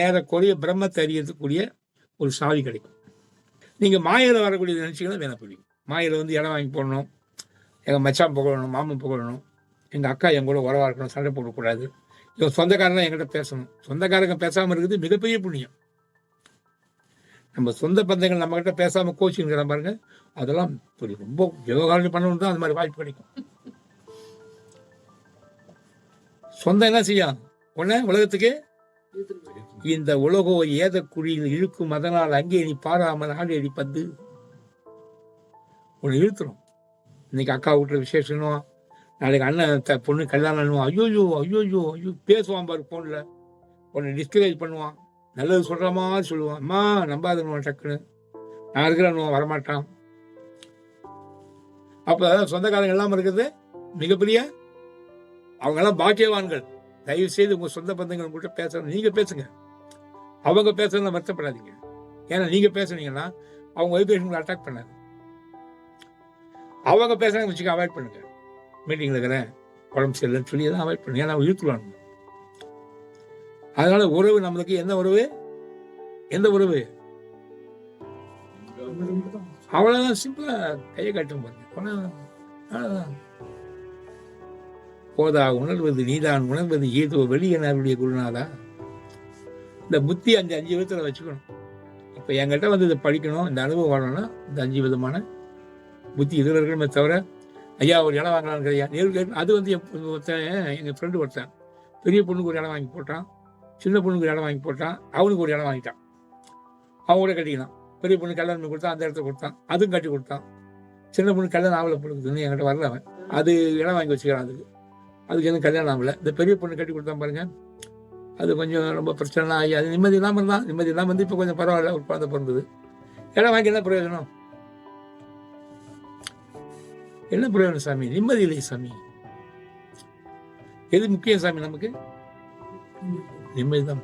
ஏறக்குறைய பிரம்மத்தை அறியறதுக்கூடிய ஒரு சாவி கிடைக்கும். நீங்கள் மாயில் வரக்கூடிய நினச்சிக்கலாம் வேணா பிடிக்கும் மாயில் வந்து இடம் வாங்கி போடணும். எங்கள் மச்சான் புகழணும் மாமன் புகழணும். எங்கள் அக்கா என் கூட உறவாக இருக்கணும் சண்டை போடக்கூடாது. இவன் சொந்தக்காரன் தான் என்கிட்ட பேசணும். சொந்தக்காரங்க பேசாமல் இருக்குது மிகப்பெரிய புண்ணியம். நம்ம சொந்த பந்தங்கள் நம்மக்கிட்ட பேசாமல் கோச்சிங்கிறான் பாருங்க அதெல்லாம் ஒரு ரொம்ப விவகாரம் பண்ணணும் தான் அந்த மாதிரி வாய்ப்பு கிடைக்கும். சொந்தம் என்ன செய்யும்? உடனே உலகத்துக்கு? இந்த உலகோ ஏத குழியில் இழுக்கும் அதனால் அங்கே நீ பாராமல் ஆடி அடி பந்து உன்னை இழுத்துரும். இன்னைக்கு அக்கா வீட்டுல விசேஷனும் நாளைக்கு அண்ணன் த- பொண்ணு கல்யாணம் ஐயோயோ ஐயோயோ ஐயோ பேசுவான் பாரு ஃபோனில் உன்னை டிஸ்கரேஜ் பண்ணுவான். நல்லது சொல்கிற மாதிரி சொல்லுவான். அம்மா நம்பாதுன்னு டக்குன்னு. நான் இருக்கிறேன் வரமாட்டான். அப்போ சொந்தக்காரங்க எல்லாம் இருக்கிறது மிகப்பெரிய? அவங்கெல்லாம் பாக்கியவான்கள். தயவு செய்து உங்கள் சொந்த பந்தங்கள் உங்கள்கிட்ட பேசுகிறேன் நீங்கள் பேசுங்க. அவங்க பேசுறத வருத்தப்படாதீங்க. ஏன்னா நீங்கள் பேசுனீங்கன்னா அவங்க வைப்ரேஷன் உங்களை அட்டாக் பண்ணாது அவங்க பேசுறாங்க வச்சுக்க அவாய்ட் பண்ணுங்க. மீட்டிங்ல இருக்கிறேன் உடம்பு சரியில்லைன்னு சொல்லி தான் அவாய்ட் பண்ணுங்க. ஏன்னா இழுத்துருவாங்க அதனால உறவு நம்மளுக்கு என்ன உறவு? எந்த உறவு? அவ்வளவுதான். சிம்பிளா கையை கட்டும் பாருங்க. அவ்வளவுதான். போதா உணர்வது நீதான் உணர்வது ஏதோ வெளியே குருநாதா? இந்த புத்தி அஞ்சு அஞ்சு விதத்தில் வச்சுக்கணும். இப்போ என்கிட்ட வந்து இதை படிக்கணும் இந்த அனுபவம் வரணும்னா இந்த அஞ்சு விதமான புத்தி இதில் இருக்கணுமே தவிர ஐயா ஒரு இடம் வாங்கலான்னு ஐயா நேரு கேட்டு அது வந்து என் ஒருத்தன் எங்கள் ஃப்ரெண்டு ஒருத்தன். பெரிய பொண்ணுக்கு ஒரு இடம் வாங்கி போட்டான் சின்ன பொண்ணுக்கு ஒரு இடம் வாங்கி போட்டான் அவனுக்கு ஒரு இடம் வாங்கிட்டான். அவன் கூட கட்டிக்கலாம் பெரிய பொண்ணு கல்யாணம் பண்ணி கொடுத்தான் அந்த இடத்த கொடுத்தான் அதுவும் கட்டி கொடுத்தான். சின்ன பொண்ணு கல்யாணம் ஆகலை கொடுக்குதுன்னு என்கிட்ட வரல அவன். அது இடம் வாங்கி வச்சுக்கிறான் அதுக்கு. அதுக்கு எதுவும் கல்யாணம் ஆகலை. இந்த பெரிய பொண்ணு கட்டி கொடுத்தான் பாருங்க. அது கொஞ்சம் ரொம்ப பிரச்சனை ஆகி அது நிம்மதி இல்லாமல் இருந்தான் நிம்மதி இல்லாமல் வந்து இப்போ கொஞ்சம் பரவாயில்ல ஒரு குழந்தை பிறந்தது. இடம் வாங்கி என்ன பிரயோஜனம்? என்ன பிரயோஜனம் சாமி? நிம்மதி இல்லை சாமி. எது முக்கியம் சாமி நமக்கு? நிம்மதி தான்